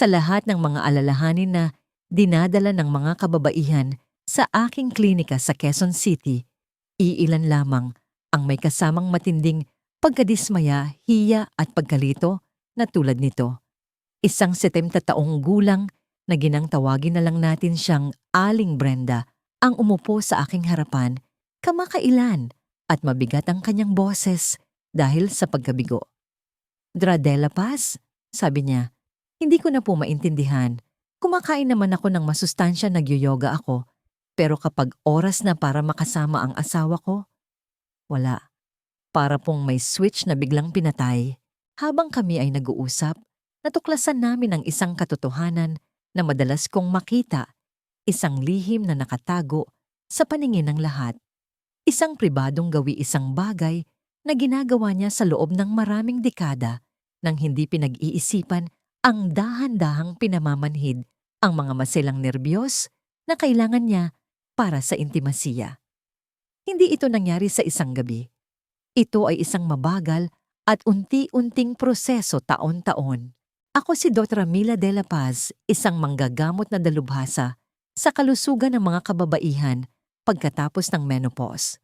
Sa lahat ng mga alalahanin na dinadala ng mga kababaihan sa aking klinika sa Quezon City, iilan lamang ang may kasamang matinding pagkadismaya, hiya at pagkalito na tulad nito. Isang 70 taong gulang na ginang tawagin na lang natin siyang Aling Brenda ang umupo sa aking harapan kamakailan at mabigat ang kanyang boses dahil sa pagkabigo. Dradela Paz, sabi niya, hindi ko na po maintindihan. Kumakain naman ako ng masustansya nagyoyoga ako, pero kapag oras na para makasama ang asawa ko, wala. Para pong may switch na biglang pinatay, habang kami ay nag-uusap, natuklasan namin ang isang katotohanan na madalas kong makita, isang lihim na nakatago sa paningin ng lahat. Isang pribadong gawi isang bagay na ginagawa niya sa loob ng maraming dekada nang hindi pinag-iisipan ang dahan-dahang pinamamanhid ang mga masilang nerbiyos na kailangan niya para sa intimasiya. Hindi ito nangyari sa isang gabi. Ito ay isang mabagal at unti-unting proseso taon-taon. Ako si Dr. Mila de la Paz, isang manggagamot na dalubhasa sa kalusugan ng mga kababaihan pagkatapos ng menopause.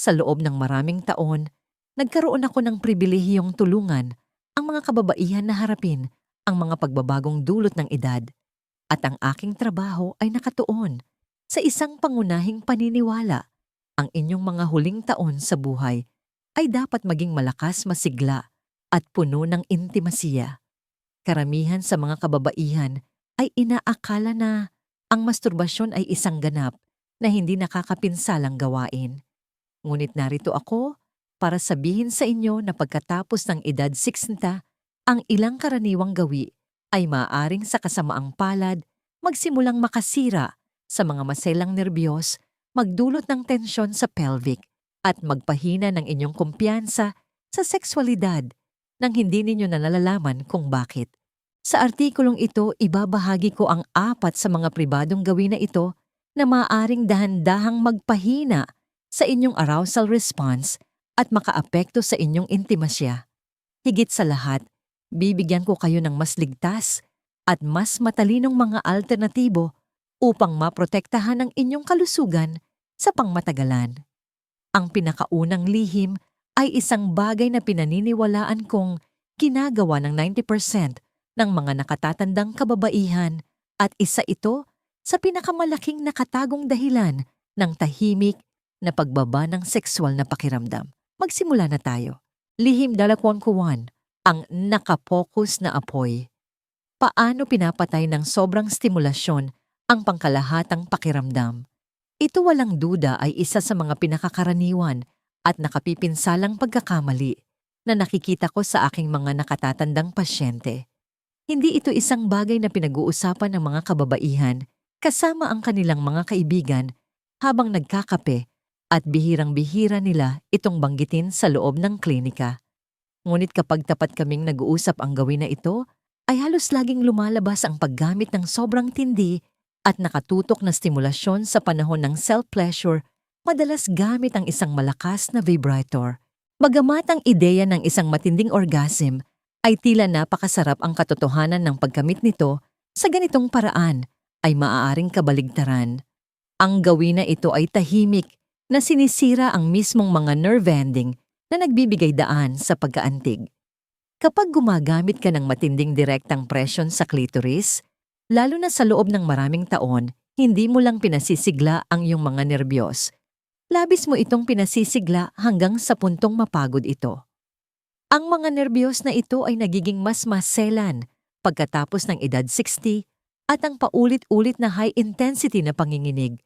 Sa loob ng maraming taon, nagkaroon ako ng pribilehiyong tulungan ang mga kababaihan na harapin ang mga pagbabagong dulot ng edad at ang aking trabaho ay nakatuon sa isang pangunahing paniniwala. Ang inyong mga huling taon sa buhay ay dapat maging malakas masigla at puno ng intimasiya. Karamihan sa mga kababaihan ay inaakala na ang masturbasyon ay isang ganap na hindi nakakapinsalang gawain. Ngunit narito ako para sabihin sa inyo na pagkatapos ng edad 60 ang ilang karaniwang gawi ay maaring sa kasamaang palad magsimulang makasira sa mga maselang nerbiyos, magdulot ng tensyon sa pelvic at magpahina ng inyong kumpiyansa sa sexualidad nang hindi ninyo nalalaman kung bakit. Sa artikulong ito, ibabahagi ko ang apat sa mga pribadong gawin na ito na maaaring dahan-dahang magpahina sa inyong arousal response at makaapekto sa inyong intimasya. Higit sa lahat, bibigyan ko kayo ng mas ligtas at mas matalinong mga alternatibo upang maprotektahan ang inyong kalusugan sa pangmatagalan. Ang pinakaunang lihim ay isang bagay na pinaniniwalaan kong ginagawa ng 90% ng mga nakatatandang kababaihan at isa ito sa pinakamalaking nakatagong dahilan ng tahimik na pagbaba ng sexual na pakiramdam. Magsimula na tayo. Lihim dalakwang kuwan ang nakapokus na apoy. Paano pinapatay ng sobrang stimulasyon ang pangkalahatang pakiramdam? Ito walang duda ay isa sa mga pinakakaraniwan at nakapipinsalang pagkakamali na nakikita ko sa aking mga nakatatandang pasyente. Hindi ito isang bagay na pinag-uusapan ng mga kababaihan kasama ang kanilang mga kaibigan habang nagkakape at bihirang-bihira nila itong banggitin sa loob ng klinika. Ngunit kapag tapat kaming nag-uusap ang gawin na ito, ay halos laging lumalabas ang paggamit ng sobrang tindi at nakatutok na stimulasyon sa panahon ng self-pleasure, madalas gamit ang isang malakas na vibrator. Bagamat ang ideya ng isang matinding orgasm ay tila napakasarap ang katotohanan ng pagkamit nito sa ganitong paraan ay maaaring kabaligtaran. Ang gawin na ito ay tahimik na sinisira ang mismong mga nerve ending na nagbibigay daan sa pagkaantig. Kapag gumagamit ka ng matinding direktang presyon sa clitoris, lalo na sa loob ng maraming taon, hindi mo lang pinasisigla ang iyong mga nerbiyos. Labis mo itong pinasisigla hanggang sa puntong mapagod ito. Ang mga nerbiyos na ito ay nagiging mas maselan pagkatapos ng edad 60 at ang paulit-ulit na high-intensity na panginginig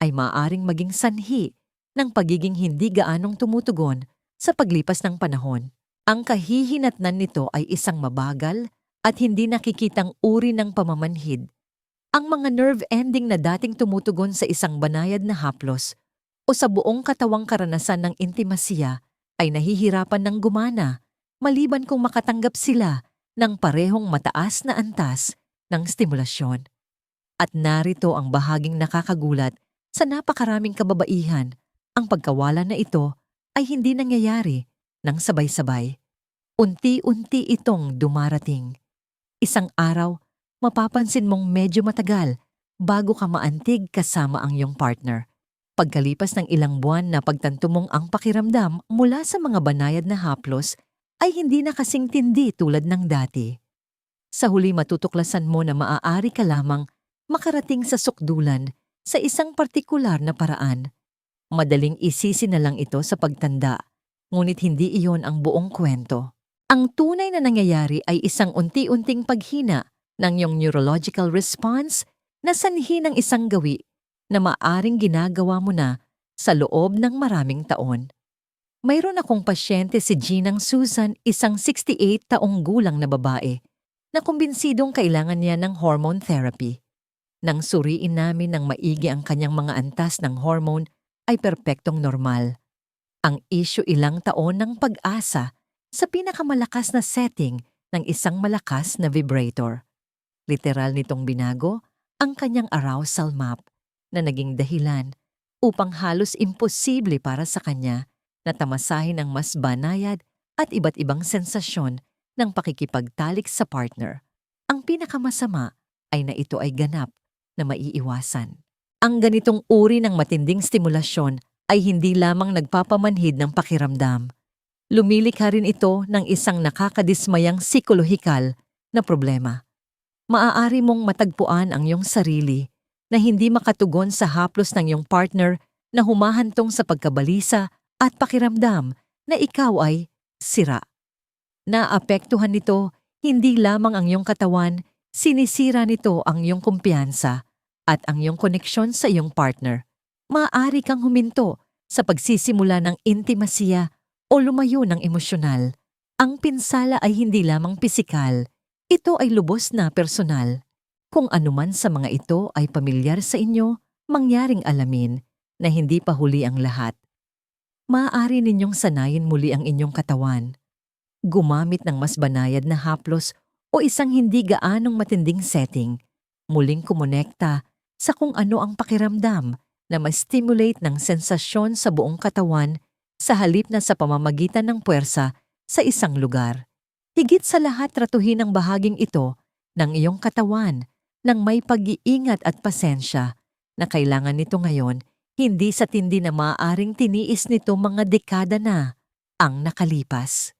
ay maaring maging sanhi ng pagiging hindi gaanong tumutugon sa paglipas ng panahon, ang kahihinatnan nito ay isang mabagal at hindi nakikitang uri ng pamamanhid. Ang mga nerve ending na dating tumutugon sa isang banayad na haplos o sa buong katawang karanasan ng intimasiya ay nahihirapan ng gumana maliban kung makatanggap sila ng parehong mataas na antas ng stimulasyon. At narito ang bahaging nakakagulat sa napakaraming kababaihan, ang pagkawala na ito ay hindi nangyayari ng sabay-sabay. Unti-unti itong dumarating. Isang araw, mapapansin mong medyo matagal bago ka maantig kasama ang iyong partner. Pagkalipas ng ilang buwan na pagtanto mong ang pakiramdam mula sa mga banayad na haplos ay hindi na kasing tindi tulad ng dati. Sa huli matutuklasan mo na maaari ka lamang makarating sa sukdulan sa isang partikular na paraan. Madaling isisi na lang ito sa pagtanda, ngunit hindi iyon ang buong kwento. Ang tunay na nangyayari ay isang unti-unting paghina ng iyong neurological response na sanhi ng isang gawi na maaring ginagawa mo na sa loob ng maraming taon. Mayroon akong pasyente si Ginang Susan, isang 68 taong gulang na babae, na kumbinsidong kailangan niya ng hormone therapy. Nang suriin namin ng maigi ang kanyang mga antas ng hormone, ay perpektong normal. Ang issue ilang taon ng pag-asa sa pinakamalakas na setting ng isang malakas na vibrator. Literal nitong binago ang kanyang arousal map na naging dahilan upang halos imposible para sa kanya na tamasahin ang mas banayad at iba't ibang sensasyon ng pakikipagtalik sa partner. Ang pinakamasama ay na ito ay ganap na maiiwasan. Ang ganitong uri ng matinding stimulasyon ay hindi lamang nagpapamanhid ng pakiramdam. Lumilikha rin ito ng isang nakakadismayang psikolohikal na problema. Maaari mong matagpuan ang iyong sarili na hindi makatugon sa haplos ng iyong partner na humahantong sa pagkabalisa at pakiramdam na ikaw ay sira. Naapektuhan nito hindi lamang ang iyong katawan, sinisira nito ang iyong kumpiyansa at ang iyong koneksyon sa iyong partner. Maaari kang huminto sa pagsisimula ng intimasiya o lumayo ng emosyonal. Ang pinsala ay hindi lamang pisikal, ito ay lubos na personal. Kung anuman sa mga ito ay pamilyar sa inyo, mangyaring alamin na hindi pa huli ang lahat. Maaari ninyong sanayin muli ang inyong katawan. Gumamit ng mas banayad na haplos o isang hindi gaanong matinding setting. Muling kumonekta sa kung ano ang pakiramdam na ma-stimulate ng sensasyon sa buong katawan sa halip na sa pamamagitan ng puwersa sa isang lugar. Higit sa lahat tratuhin ang bahaging ito ng iyong katawan ng may pag-iingat at pasensya na kailangan nito ngayon hindi sa tindi na maaaring tiniis nito mga dekada na ang nakalipas.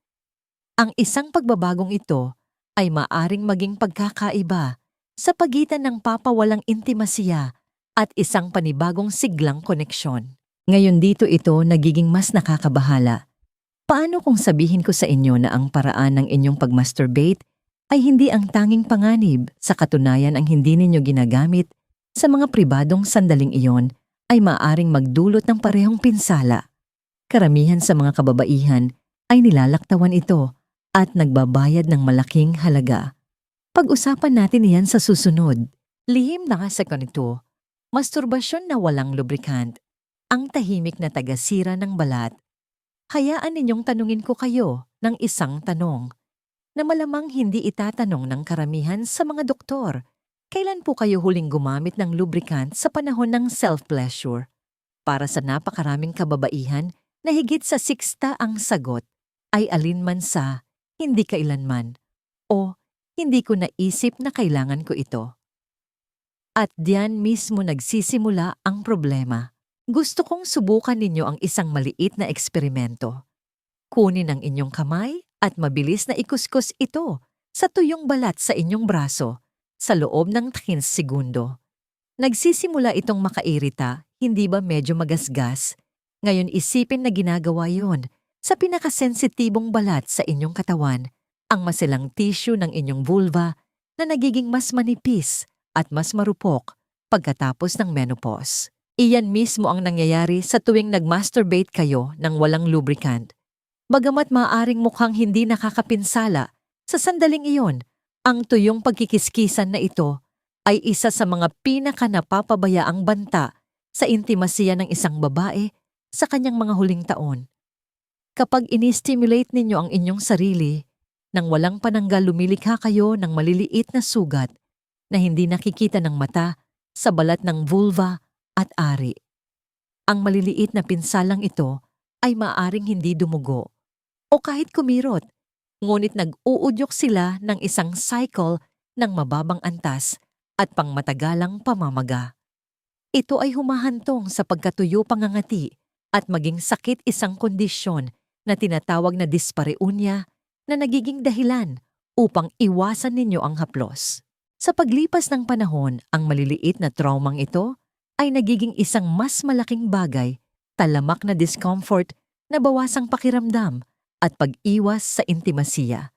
Ang isang pagbabagong ito ay maaring maging pagkakaiba sa pagitan ng papawalang intimasiya at isang panibagong siglang koneksyon. Ngayon dito ito nagiging mas nakakabahala. Paano kung sabihin ko sa inyo na ang paraan ng inyong pagmasturbate ay hindi ang tanging panganib sa katunayan ang hindi ninyo ginagamit sa mga pribadong sandaling iyon ay maaring magdulot ng parehong pinsala. Karamihan sa mga kababaihan ay nilalaktawan ito at nagbabayad ng malaking halaga. Pag-usapan natin iyan sa susunod. Lihim na sa ganito, masturbasyon na walang lubrikant, ang tahimik na tagasira ng balat. Hayaan ninyong tanungin ko kayo ng isang tanong na malamang hindi itatanong ng karamihan sa mga doktor. Kailan po kayo huling gumamit ng lubricant sa panahon ng self-pleasure? Para sa napakaraming kababaihan na higit sa siksta ang sagot ay alinman sa hindi kailanman o hindi ko naisip na kailangan ko ito. At diyan mismo nagsisimula ang problema. Gusto kong subukan ninyo ang isang maliit na eksperimento. Kunin ang inyong kamay at mabilis na ikuskus ito sa tuyong balat sa inyong braso sa loob ng 15 segundo. Nagsisimula itong makairita, hindi ba medyo magasgas? Ngayon isipin na ginagawa yon sa pinakasensitibong balat sa inyong katawan, ang masilang tissue ng inyong vulva na nagiging mas manipis at mas marupok pagkatapos ng menopause. Iyan mismo ang nangyayari sa tuwing nagmasturbate kayo ng walang lubricant. Bagamat maaaring mukhang hindi nakakapinsala, sa sandaling iyon, ang tuyong pagkikiskisan na ito ay isa sa mga pinaka napapabayaang banta sa intimasiya ng isang babae sa kanyang mga huling taon. Kapag ini-stimulate ninyo ang inyong sarili, nang walang pananggal lumilikha kayo ng maliliit na sugat na hindi nakikita ng mata sa balat ng vulva at ari. Ang maliliit na pinsalang ito ay maaring hindi dumugo o kahit kumirot, ngunit nag-uudyok sila ng isang cycle ng mababang antas at pangmatagalang pamamaga. Ito ay humahantong sa pagkatuyo pangangati at maging sakit isang kondisyon na tinatawag na dispareunia na nagiging dahilan upang iwasan ninyo ang haplos. Sa paglipas ng panahon, ang maliliit na traumang ito ay nagiging isang mas malaking bagay, talamak na discomfort na bawasang pakiramdam at pag-iwas sa intimasiya.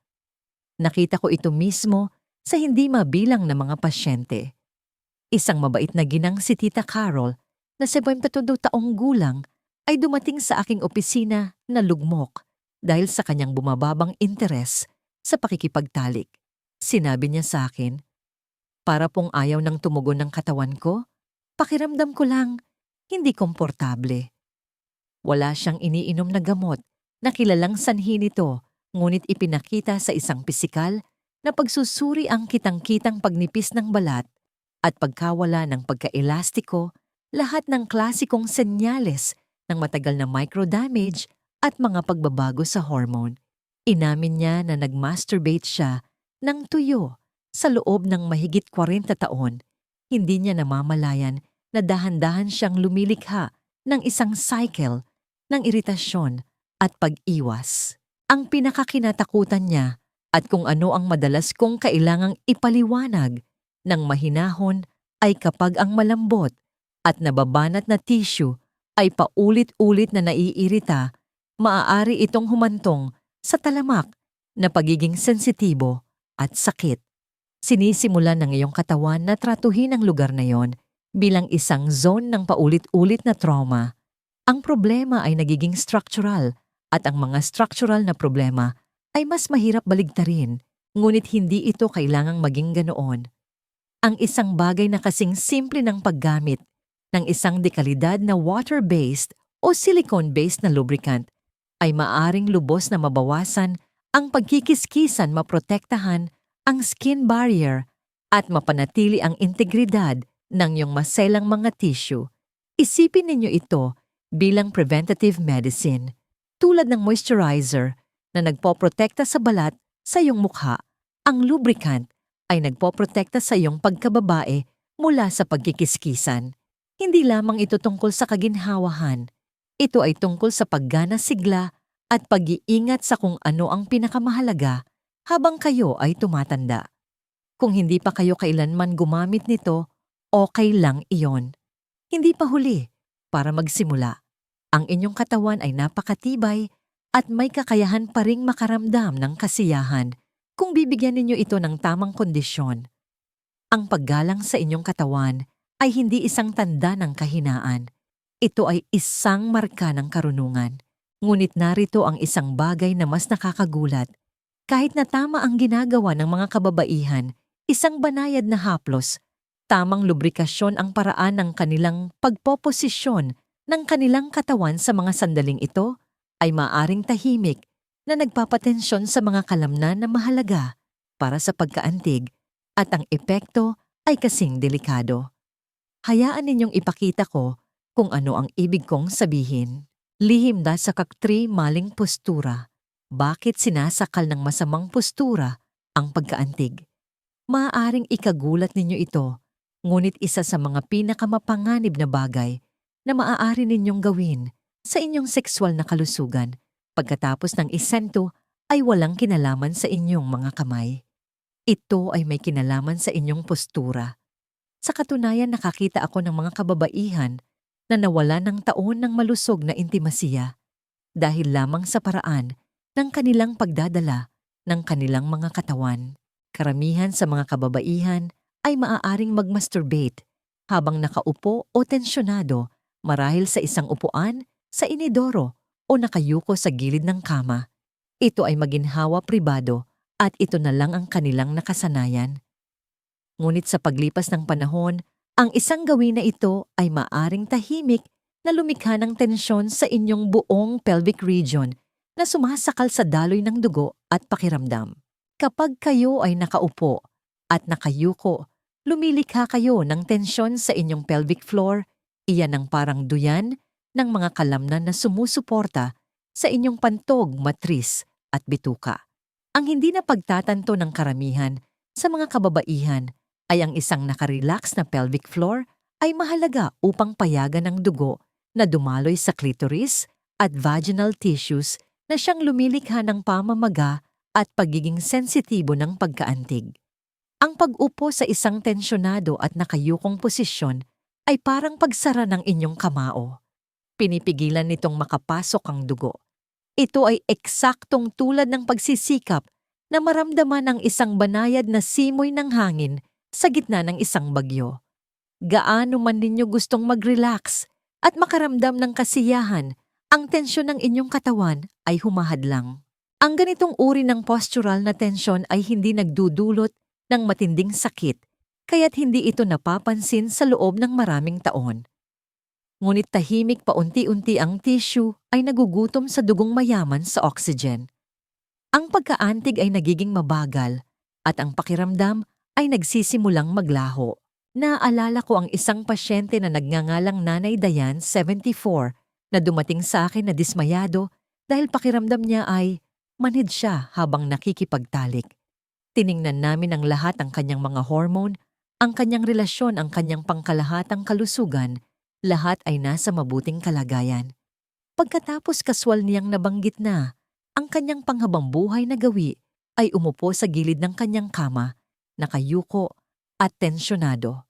Nakita ko ito mismo sa hindi mabilang na mga pasyente. Isang mabait na ginang si Tita Carol na 72 taong gulang ay dumating sa aking opisina na lugmok dahil sa kanyang bumababang interes sa pakikipagtalik. Sinabi niya sa akin, para pong ayaw ng tumugon ng katawan ko, pakiramdam ko lang hindi komportable. Wala siyang iniinom na gamot na kilalang sanhi nito ngunit ipinakita sa isang pisikal na pagsusuri ang kitang-kitang pagnipis ng balat at pagkawala ng pagkaelastiko, lahat ng klasikong senyales ng matagal na microdamage at mga pagbabago sa hormone. Inamin niya na nag-masturbate siya ng tuyo sa loob ng mahigit 40 taon. Hindi niya namamalayan na dahan-dahan siyang lumilikha ng isang cycle ng iritasyon at pag-iwas. Ang pinakakinatakutan niya at kung ano ang madalas kong kailangang ipaliwanag ng mahinahon ay kapag ang malambot at nababanat na tissue ay paulit-ulit na naiirita, maaari itong humantong sa talamak na pagiging sensitibo at sakit. Sinisimula ng iyong katawan na tratuhin ang lugar na yon bilang isang zone ng paulit-ulit na trauma. Ang problema ay nagiging structural at ang mga structural na problema ay mas mahirap baligtarin, ngunit hindi ito kailangang maging ganoon. Ang isang bagay na kasing simple ng paggamit ng isang dekalidad na water-based o silicone-based na lubricant ay maaring lubos na mabawasan ang pagkikiskisan maprotektahan ang skin barrier at mapanatili ang integridad ng iyong maselang mga tissue. Isipin ninyo ito bilang preventative medicine tulad ng moisturizer na nagpoprotekta sa balat sa iyong mukha, ang lubricant ay nagpoprotekta sa iyong pagkababae mula sa pagkikiskisan. Hindi lamang ito tungkol sa kaginhawahan. Ito ay tungkol sa paggana sigla at pag-iingat sa kung ano ang pinakamahalaga habang kayo ay tumatanda. Kung hindi pa kayo kailanman gumamit nito, okay lang iyon. Hindi pa huli para magsimula. Ang inyong katawan ay napakatibay at may kakayahan pa ring makaramdam ng kasiyahan kung bibigyan ninyo ito ng tamang kondisyon. Ang paggalang sa inyong katawan ay hindi isang tanda ng kahinaan. Ito ay isang marka ng karunungan. Ngunit narito ang isang bagay na mas nakakagulat. Kahit na tama ang ginagawa ng mga kababaihan, isang banayad na haplos, tamang lubrikasyon ang paraan ng kanilang pagpoposisyon ng kanilang katawan sa mga sandaling ito ay maaring tahimik na nagpapatensyon sa mga kalamnan na mahalaga para sa pagkaantig at ang epekto ay kasing delikado. Hayaan ninyong ipakita ko kung ano ang ibig kong sabihin. Lihim da sa kaktri maling postura. Bakit sinasakal ng masamang postura ang pagkaantig? Maaaring ikagulat ninyo ito, ngunit isa sa mga pinakamapanganib na bagay na maaari ninyong gawin sa inyong sexual na kalusugan pagkatapos ng isento ay walang kinalaman sa inyong mga kamay. Ito ay may kinalaman sa inyong postura. Sa katunayan nakakita ako ng mga kababaihan na nawala ng taon ng malusog na intimasiya dahil lamang sa paraan ng kanilang pagdadala ng kanilang mga katawan. Karamihan sa mga kababaihan ay maaaring magmasturbate habang nakaupo o tensyonado marahil sa isang upuan, sa inidoro o nakayuko sa gilid ng kama. Ito ay maginhawa pribado at ito na lang ang kanilang nakasanayan. Ngunit sa paglipas ng panahon, ang isang gawin na ito ay maaring tahimik na lumikha ng tensyon sa inyong buong pelvic region na sumasakal sa daloy ng dugo at pakiramdam. Kapag kayo ay nakaupo at nakayuko, lumilikha kayo ng tensyon sa inyong pelvic floor, Iyan ang parang duyan ng mga kalamnan na sumusuporta sa inyong pantog, matris at bituka. Ang hindi na pagtatanto ng karamihan sa mga kababaihan ay ang isang nakarelax na pelvic floor ay mahalaga upang payagan ang dugo na dumaloy sa clitoris at vaginal tissues na siyang lumilikha ng pamamaga at pagiging sensitibo ng pagkaantig. Ang pag-upo sa isang tensyonado at nakayukong posisyon ay parang pagsara ng inyong kamao. Pinipigilan nitong makapasok ang dugo. Ito ay eksaktong tulad ng pagsisikap na maramdaman ang isang banayad na simoy ng hangin sa gitna ng isang bagyo. Gaano man ninyo gustong mag-relax at makaramdam ng kasiyahan, ang tensyon ng inyong katawan ay humahadlang. Ang ganitong uri ng postural na tensyon ay hindi nagdudulot ng matinding sakit, kaya't hindi ito napapansin sa loob ng maraming taon. Ngunit tahimik paunti-unti ang tissue ay nagugutom sa dugong mayaman sa oxygen. Ang pagkaantig ay nagiging mabagal at ang pakiramdam ay nagsisimulang maglaho. Naalala ko ang isang pasyente na nagngangalang Nanay Dayan, 74, na dumating sa akin na dismayado dahil pakiramdam niya ay manhid siya habang nakikipagtalik. Tiningnan namin ang lahat ang kanyang mga hormone, ang kanyang relasyon, ang kanyang pangkalahatang kalusugan, lahat ay nasa mabuting kalagayan. Pagkatapos kaswal niyang nabanggit na, ang kanyang panghabang buhay na gawi ay umupo sa gilid ng kanyang kama, nakayuko at tensyonado.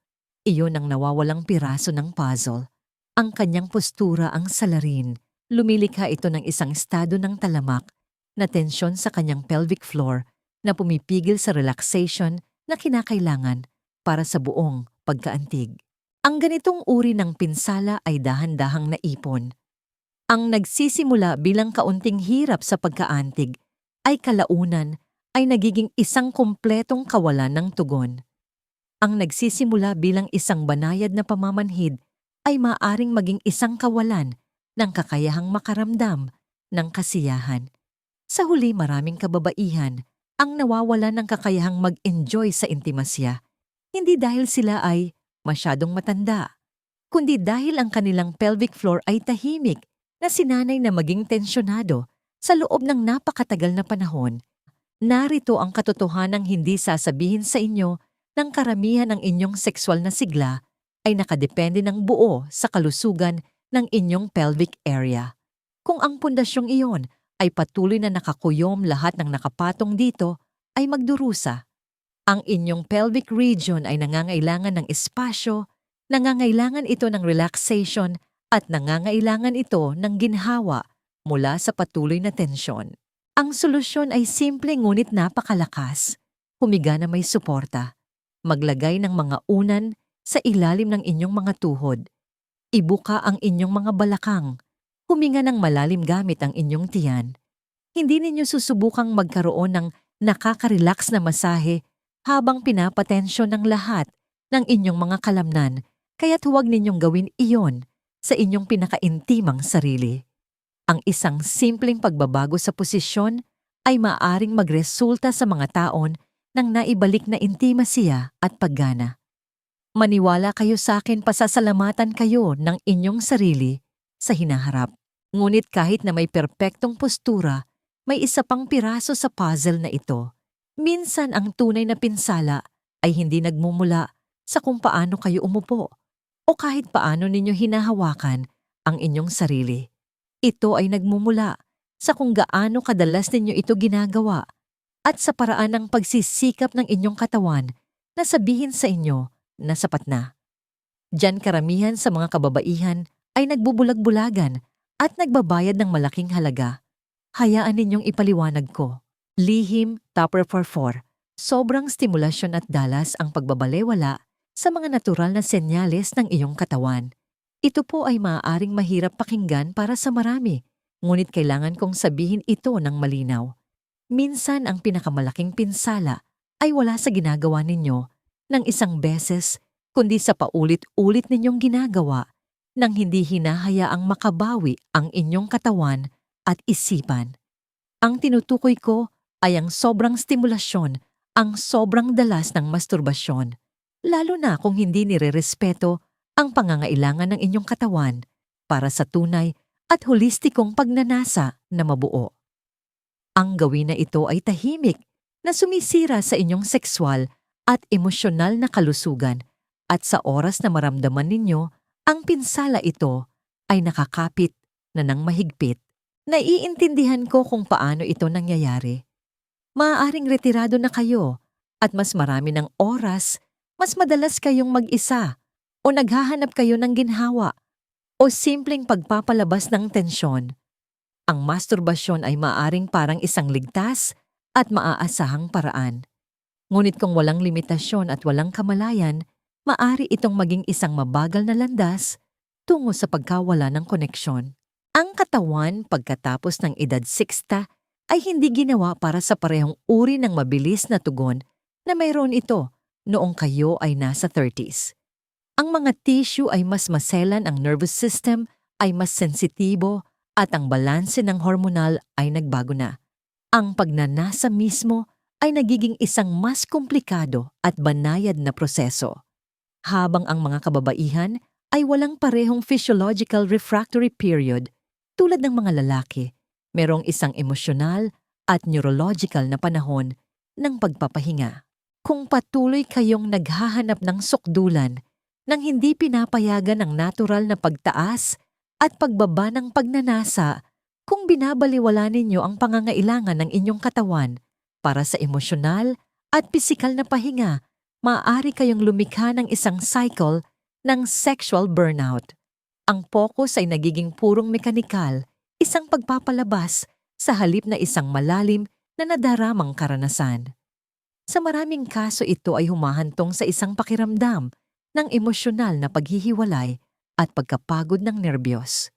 Iyon ang nawawalang piraso ng puzzle. Ang kanyang postura ang salarin. Lumilikha ito ng isang estado ng talamak na tensyon sa kanyang pelvic floor na pumipigil sa relaxation na kinakailangan para sa buong pagkaantig. Ang ganitong uri ng pinsala ay dahan-dahang naipon. Ang nagsisimula bilang kaunting hirap sa pagkaantig ay kalaunan ay nagiging isang kumpletong kawalan ng tugon. Ang nagsisimula bilang isang banayad na pamamanhid ay maaring maging isang kawalan ng kakayahang makaramdam ng kasiyahan. Sa huli maraming kababaihan ang nawawala ng kakayahang mag-enjoy sa intimasya, hindi dahil sila ay masyadong matanda, kundi dahil ang kanilang pelvic floor ay tahimik na sinanay na maging tensyonado sa loob ng napakatagal na panahon. Narito ang katotohanang hindi sasabihin sa inyo ng karamihan ng inyong sexual na sigla ay nakadepende ng buo sa kalusugan ng inyong pelvic area. Kung ang pundasyong iyon ay patuloy na nakakuyom lahat ng nakapatong dito, ay magdurusa ang inyong pelvic region ay nangangailangan ng espasyo, nangangailangan ito ng relaxation, at nangangailangan ito ng ginhawa mula sa patuloy na tensyon. Ang solusyon ay simple ngunit napakalakas. Humiga na may suporta. Maglagay ng mga unan sa ilalim ng inyong mga tuhod. Ibuka ang inyong mga balakang. Huminga ng malalim gamit ang inyong tiyan. Hindi ninyo susubukang magkaroon ng nakaka-relax na masahe habang pinapatensyon ng lahat ng inyong mga kalamnan, kaya't huwag ninyong gawin iyon sa inyong pinakaintimang sarili. Ang isang simpleng pagbabago sa posisyon ay maaring magresulta sa mga taon ng naibalik na intimasya at paggana. Maniwala kayo sa akin pasasalamatan kayo ng inyong sarili sa hinaharap. Ngunit kahit na may perpektong postura, may isa pang piraso sa puzzle na ito Minsan ang tunay na pinsala ay hindi nagmumula sa kung paano kayo umupo o kahit paano ninyo hinahawakan ang inyong sarili. Ito ay nagmumula sa kung gaano kadalas ninyo ito ginagawa at sa paraan ng pagsisikap ng inyong katawan na sabihin sa inyo na sapat na. Diyan karamihan sa mga kababaihan ay nagbubulag-bulagan at nagbabayad ng malaking halaga. Hayaan ninyong ipaliwanag ko. Lihim, Tupper for 4. Sobrang stimulasyon at dalas ang pagbabalewala sa mga natural na senyales ng iyong katawan. Ito po ay maaaring mahirap pakinggan para sa marami, ngunit kailangan kong sabihin ito ng malinaw. Minsan ang pinakamalaking pinsala ay wala sa ginagawa ninyo ng isang beses, kundi sa paulit-ulit ninyong ginagawa nang hindi hinahayaang makabawi ang inyong katawan at isipan. Ang tinutukoy ko ay ang sobrang stimulasyon, ang sobrang dalas ng masturbasyon, lalo na kung hindi nirerespeto ang pangangailangan ng inyong katawan para sa tunay at holistikong pagnanasa na mabuo. Ang gawin na ito ay tahimik na sumisira sa inyong sexual at emosyonal na kalusugan at sa oras na maramdaman ninyo ang pinsala ito ay nakakapit na ng mahigpit, naiintindihan ko kung paano ito nangyayari. Maaaring retirado na kayo at mas marami ng oras, mas madalas kayong mag-isa o naghahanap kayo ng ginhawa o simpleng pagpapalabas ng tensyon. Ang masturbasyon ay maaring parang isang ligtas at maaasahang paraan. Ngunit kung walang limitasyon at walang kamalayan, maari itong maging isang mabagal na landas tungo sa pagkawala ng koneksyon. Ang katawan pagkatapos ng edad 60 ay hindi ginawa para sa parehong uri ng mabilis na tugon na mayroon ito noong kayo ay nasa 30s. Ang mga tissue ay mas maselan, ang nervous system ay mas sensitibo at ang balanse ng hormonal ay nagbago na. Ang pagnanasa mismo ay nagiging isang mas komplikado at banayad na proseso. Habang ang mga kababaihan ay walang parehong physiological refractory period tulad ng mga lalaki, merong isang emosyonal at neurological na panahon ng pagpapahinga. Kung patuloy kayong naghahanap ng sukdulan nang hindi pinapayagan ang natural na pagtaas at pagbaba ng pagnanasa, kung binabaliwala ninyo ang pangangailangan ng inyong katawan para sa emosyonal at pisikal na pahinga, maaari kayong lumikha ng isang cycle ng sexual burnout. Ang focus ay nagiging purong mekanikal, isang pagpapalabas sa halip na isang malalim na nadaramang karanasan. Sa maraming kaso ito ay humahantong sa isang pakiramdam ng emosyonal na paghihiwalay at pagkapagod ng nerbiyos.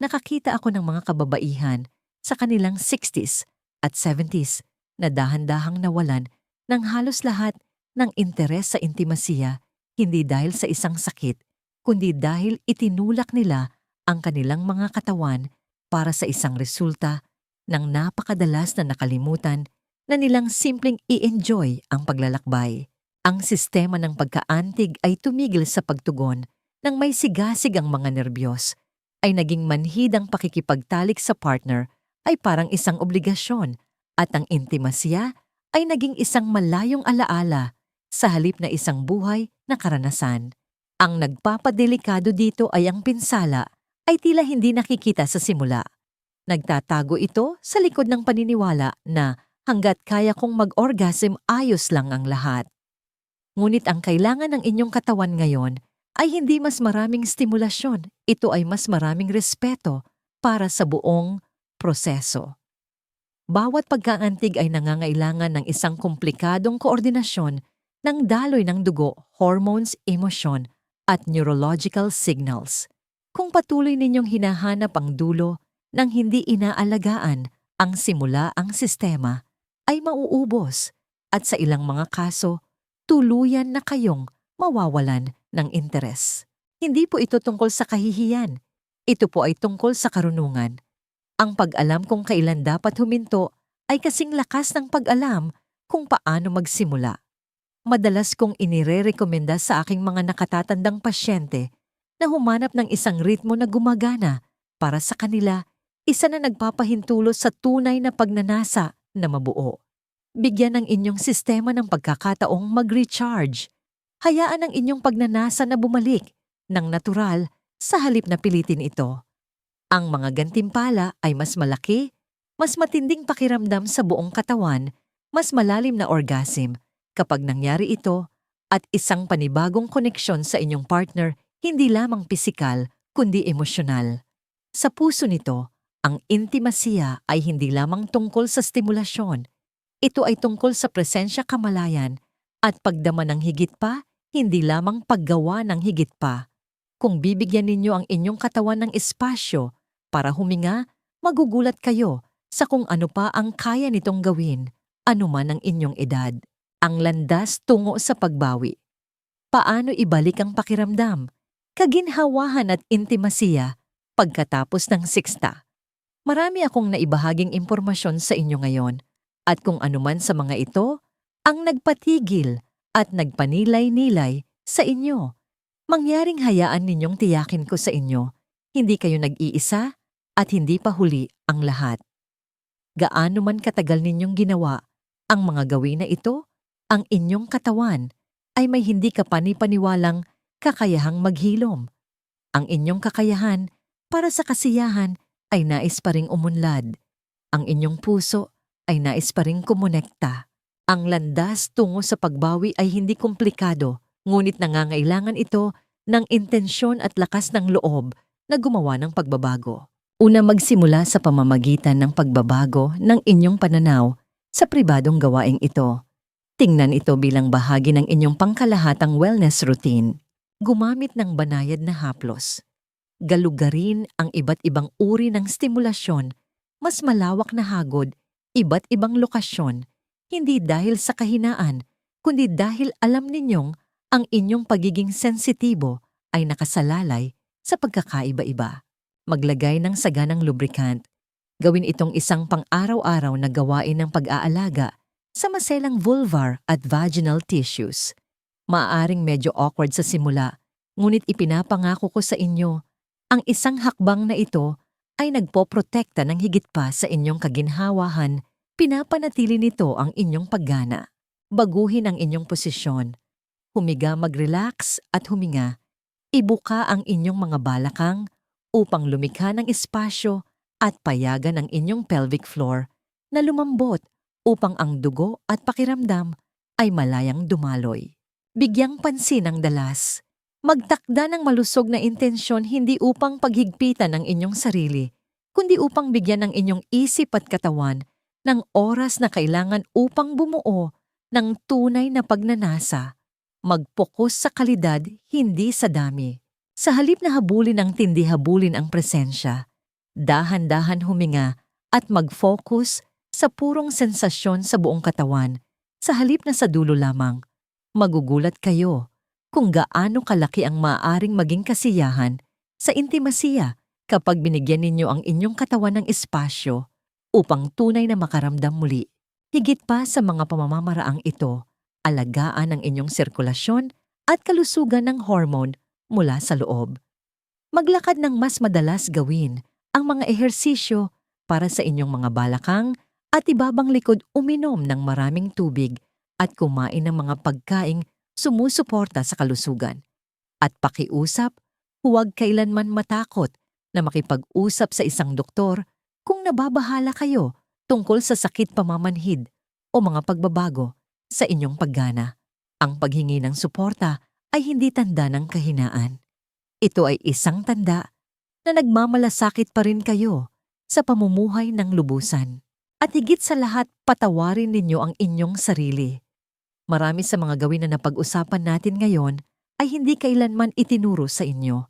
Nakakita ako ng mga kababaihan sa kanilang 60s at 70s na dahan-dahang nawalan ng halos lahat ng interes sa intimasiya hindi dahil sa isang sakit kundi dahil itinulak nila ang kanilang mga katawan para sa isang resulta ng napakadalas na nakalimutan na nilang simpleng i-enjoy ang paglalakbay. Ang sistema ng pagkaantig ay tumigil sa pagtugon nang may sigasig ang mga nerbiyos, ay naging manhid ang pakikipagtalik sa partner ay parang isang obligasyon at ang intimasya ay naging isang malayong alaala sa halip na isang buhay na karanasan. Ang nagpapadelikado dito ay ang pinsala ay tila hindi nakikita sa simula. Nagtatago ito sa likod ng paniniwala na hanggat kaya kong mag-orgasm ayos lang ang lahat. Ngunit ang kailangan ng inyong katawan ngayon ay hindi mas maraming stimulasyon, ito ay mas maraming respeto para sa buong proseso. Bawat pagkaantig ay nangangailangan ng isang komplikadong koordinasyon ng daloy ng dugo, hormones, emosyon, at neurological signals. Kung patuloy ninyong hinahanap ang dulo ng hindi inaalagaan ang simula ang sistema, ay mauubos at sa ilang mga kaso, tuluyan na kayong mawawalan ng interes. Hindi po ito tungkol sa kahihiyan. Ito po ay tungkol sa karunungan. Ang pag-alam kung kailan dapat huminto ay kasing lakas ng pag-alam kung paano magsimula madalas kong inire-rekomenda sa aking mga nakatatandang pasyente na humanap ng isang ritmo na gumagana para sa kanila, isa na nagpapahintulo sa tunay na pagnanasa na mabuo. Bigyan ng inyong sistema ng pagkakataong mag-recharge. Hayaan ang inyong pagnanasa na bumalik ng natural sa halip na pilitin ito. Ang mga gantimpala ay mas malaki, mas matinding pakiramdam sa buong katawan, mas malalim na orgasm, Kapag nangyari ito, at isang panibagong koneksyon sa inyong partner, hindi lamang pisikal, kundi emosyonal. Sa puso nito, ang intimasiya ay hindi lamang tungkol sa stimulasyon. Ito ay tungkol sa presensya kamalayan at pagdama ng higit pa, hindi lamang paggawa ng higit pa. Kung bibigyan ninyo ang inyong katawan ng espasyo para huminga, magugulat kayo sa kung ano pa ang kaya nitong gawin, anuman ang inyong edad ang landas tungo sa pagbawi. Paano ibalik ang pakiramdam, kaginhawahan at intimasiya pagkatapos ng siksta? Marami akong naibahaging impormasyon sa inyo ngayon at kung anuman sa mga ito ang nagpatigil at nagpanilay-nilay sa inyo. Mangyaring hayaan ninyong tiyakin ko sa inyo, hindi kayo nag-iisa at hindi pa huli ang lahat. Gaano man katagal ninyong ginawa ang mga gawin na ito, ang inyong katawan ay may hindi ka panipaniwalang kakayahang maghilom. Ang inyong kakayahan para sa kasiyahan ay nais pa ring umunlad. Ang inyong puso ay nais pa ring kumonekta. Ang landas tungo sa pagbawi ay hindi komplikado, ngunit nangangailangan ito ng intensyon at lakas ng loob na gumawa ng pagbabago. Una magsimula sa pamamagitan ng pagbabago ng inyong pananaw sa pribadong gawaing ito. Tingnan ito bilang bahagi ng inyong pangkalahatang wellness routine. Gumamit ng banayad na haplos. Galugarin ang iba't ibang uri ng stimulasyon, mas malawak na hagod, iba't ibang lokasyon, hindi dahil sa kahinaan, kundi dahil alam ninyong ang inyong pagiging sensitibo ay nakasalalay sa pagkakaiba-iba. Maglagay ng saganang lubricant. Gawin itong isang pang-araw-araw na gawain ng pag-aalaga sa maselang vulvar at vaginal tissues. Maaaring medyo awkward sa simula, ngunit ipinapangako ko sa inyo, ang isang hakbang na ito ay nagpoprotekta ng higit pa sa inyong kaginhawahan, pinapanatili nito ang inyong paggana. Baguhin ang inyong posisyon. Humiga mag-relax at huminga. Ibuka ang inyong mga balakang upang lumikha ng espasyo at payagan ang inyong pelvic floor na lumambot upang ang dugo at pakiramdam ay malayang dumaloy. Bigyang pansin ang dalas. Magtakda ng malusog na intensyon hindi upang paghigpitan ang inyong sarili, kundi upang bigyan ng inyong isip at katawan ng oras na kailangan upang bumuo ng tunay na pagnanasa. Mag-focus sa kalidad, hindi sa dami. Sa halip na habulin ang tindi habulin ang presensya, dahan-dahan huminga at mag-focus sa purong sensasyon sa buong katawan, sa halip na sa dulo lamang. Magugulat kayo kung gaano kalaki ang maaaring maging kasiyahan sa intimasiya kapag binigyan ninyo ang inyong katawan ng espasyo upang tunay na makaramdam muli. Higit pa sa mga pamamamaraang ito, alagaan ang inyong sirkulasyon at kalusugan ng hormone mula sa loob. Maglakad ng mas madalas gawin ang mga ehersisyo para sa inyong mga balakang at ibabang likod uminom ng maraming tubig at kumain ng mga pagkaing sumusuporta sa kalusugan. At pakiusap, huwag kailanman matakot na makipag-usap sa isang doktor kung nababahala kayo tungkol sa sakit pamamanhid o mga pagbabago sa inyong paggana. Ang paghingi ng suporta ay hindi tanda ng kahinaan. Ito ay isang tanda na nagmamalasakit pa rin kayo sa pamumuhay ng lubusan. At higit sa lahat, patawarin ninyo ang inyong sarili. Marami sa mga gawin na napag-usapan natin ngayon ay hindi kailanman itinuro sa inyo.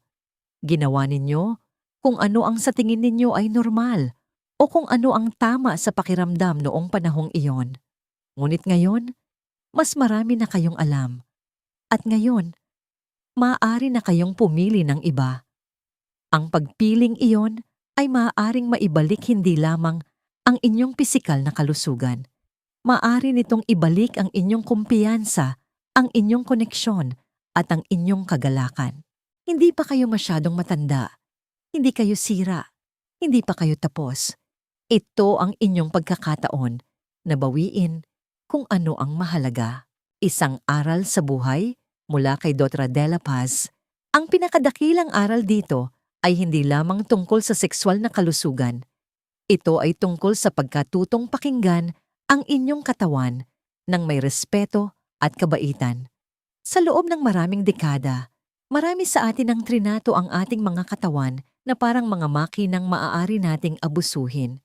Ginawa ninyo kung ano ang sa tingin ninyo ay normal o kung ano ang tama sa pakiramdam noong panahong iyon. Ngunit ngayon, mas marami na kayong alam. At ngayon, maaari na kayong pumili ng iba. Ang pagpiling iyon ay maaaring maibalik hindi lamang ang inyong pisikal na kalusugan. Maaari nitong ibalik ang inyong kumpiyansa, ang inyong koneksyon, at ang inyong kagalakan. Hindi pa kayo masyadong matanda. Hindi kayo sira. Hindi pa kayo tapos. Ito ang inyong pagkakataon na bawiin kung ano ang mahalaga. Isang aral sa buhay mula kay Dotra de Paz. Ang pinakadakilang aral dito ay hindi lamang tungkol sa sexual na kalusugan. Ito ay tungkol sa pagkatutong pakinggan ang inyong katawan ng may respeto at kabaitan. Sa loob ng maraming dekada, marami sa atin ang trinato ang ating mga katawan na parang mga makinang maaari nating abusuhin.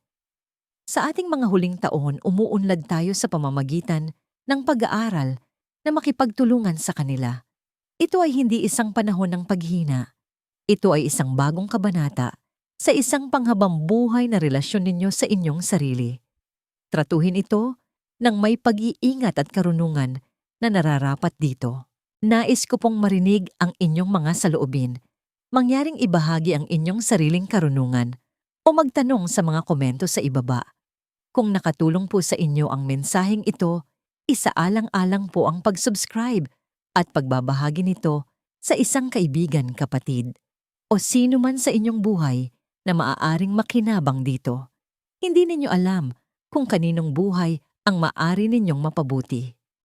Sa ating mga huling taon, umuunlad tayo sa pamamagitan ng pag-aaral na makipagtulungan sa kanila. Ito ay hindi isang panahon ng paghina. Ito ay isang bagong kabanata sa isang panghabang buhay na relasyon ninyo sa inyong sarili. Tratuhin ito ng may pag-iingat at karunungan na nararapat dito. Nais ko pong marinig ang inyong mga saloobin. Mangyaring ibahagi ang inyong sariling karunungan o magtanong sa mga komento sa ibaba. Kung nakatulong po sa inyo ang mensaheng ito, isaalang-alang po ang pag-subscribe at pagbabahagi nito sa isang kaibigan kapatid o sino man sa inyong buhay na maaaring makinabang dito. Hindi ninyo alam kung kaninong buhay ang maari ninyong mapabuti.